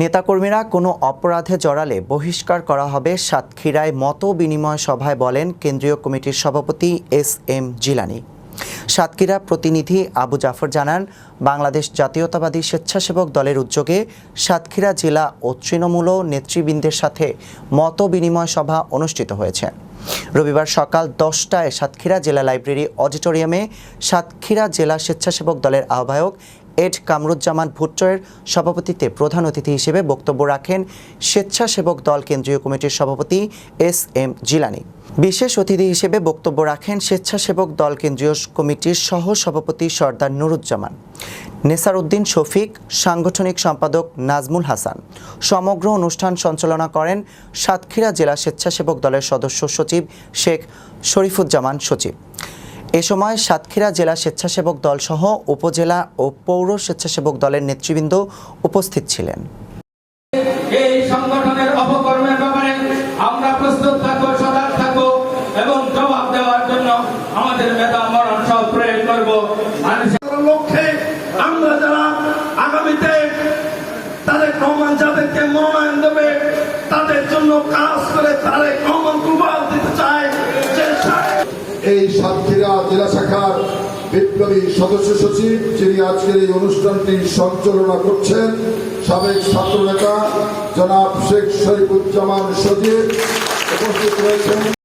নেতাকর্মীরা কোনো অপরাধে জড়ালে বহিষ্কার করা হবে সাতক্ষীরায় মত বিনিময় সভায় বলেন কেন্দ্রীয় কমিটির সভাপতি এস এম জিলানি। সাতক্ষীরা প্রতিনিধি আবু জাফর জানান, বাংলাদেশ জাতীয়তাবাদী স্বেচ্ছাসেবক দলের উদ্যোগে সাতক্ষীরা জেলা ও তৃণমূল নেতৃবৃন্দের সাথে মত বিনিময় সভা অনুষ্ঠিত হয়েছে। রবিবার সকাল দশটায় সাতক্ষীরা জেলা লাইব্রেরি অডিটোরিয়ামে সাতক্ষীরা জেলা স্বেচ্ছাসেবক দলের আহ্বায়ক এড কামরুজ্জামান ভুট্টোয়ের সভাপতিত্বে প্রধান অতিথি হিসেবে বক্তব্য রাখেন স্বেচ্ছাসেবক দল কেন্দ্রীয় কমিটির সভাপতি এস এম জিলানি। বিশেষ অতিথি হিসেবে বক্তব্য রাখেন স্বেচ্ছাসেবক দল কেন্দ্রীয় কমিটির সহ সভাপতি সর্দার নুরুজ্জামান নেসার উদ্দিন শফিক, সাংগঠনিক সম্পাদক নাজমুল হাসান। সমগ্র অনুষ্ঠান সঞ্চালনা করেন সাতক্ষীরা জেলা স্বেচ্ছাসেবক দলের সদস্য সচিব শেখ শরীফুজ্জামান সচিব। এ সময় সাতক্ষীরা জেলা স্বেচ্ছাসেবক দল সহ উপজেলা ও পৌর স্বেচ্ছাসেবক দলের নেতৃবৃন্দ উপস্থিত ছিলেন। এই সংগঠনের অপকর্মের ব্যাপারে আমরা প্রস্তুত থাকব সজাগ থাকব এবং জবাব দেওয়ার জন্য আমাদের মেধা মরণ সব প্রয়োগ করব। লক্ষ্যে আমরা যারা আগামীতে তাদের রহমান যাদেরকে মনোনয়ন দেবে তাদের জন্য কাজ করে তাদের এই সাতক্ষীরা জেলা শাখার বিপ্লবী সদস্য সচিব, যিনি আজকের এই অনুষ্ঠানটি সঞ্চালনা করছেন, সাবেক ছাত্র ছাত্রনেতা জনাব শেখ শরীফুজ্জামান সজিব উপস্থিত রয়েছেন।